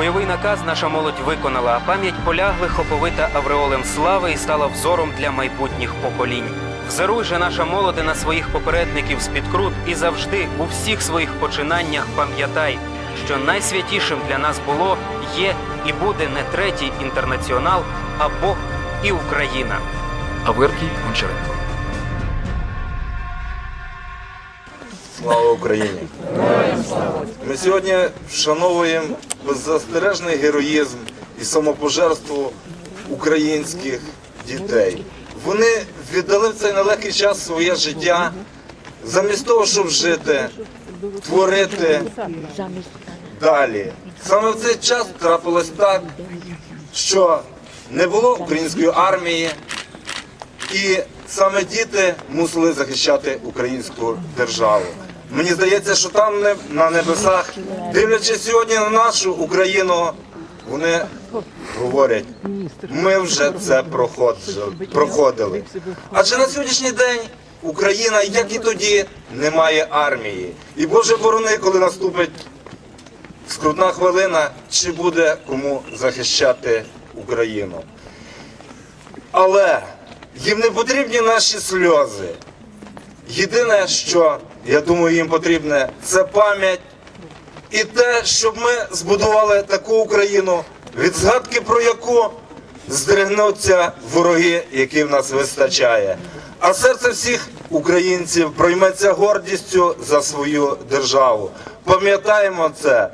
Бойовий наказ наша молодь виконала, а пам'ять поляглих оповита авреолем слави і стала взором для майбутніх поколінь. Взируй же наша молоде на своїх попередників з-під крут і завжди у всіх своїх починаннях пам'ятай, що найсвятішим для нас було, є і буде не третій інтернаціонал, а Бог і Україна. Аверкій Гончаренко. Слава Україні! Ми сьогодні вшановуємо беззастережний героїзм і самопожертву українських дітей. Вони віддали в цей нелегкий час своє життя замість того, щоб жити, творити далі. Саме в цей час трапилось так, що не було української армії, і саме діти мусили захищати українську державу. Мені здається, що там на небесах, дивлячись сьогодні на нашу Україну, вони говорять, ми вже це проходили. Адже на сьогоднішній день Україна, як і тоді, не має армії. І Боже борони, коли наступить скрутна хвилина, чи буде кому захищати Україну. Але їм не потрібні наші сльози. Єдине, що я думаю, їм потрібне, це пам'ять і те, щоб ми збудували таку Україну, від згадки про яку здригнуться вороги, які в нас вистачає. А серце всіх українців пройметься гордістю за свою державу. Пам'ятаємо це.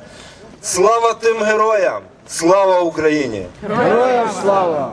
Слава тим героям! Слава Україні! Героям слава!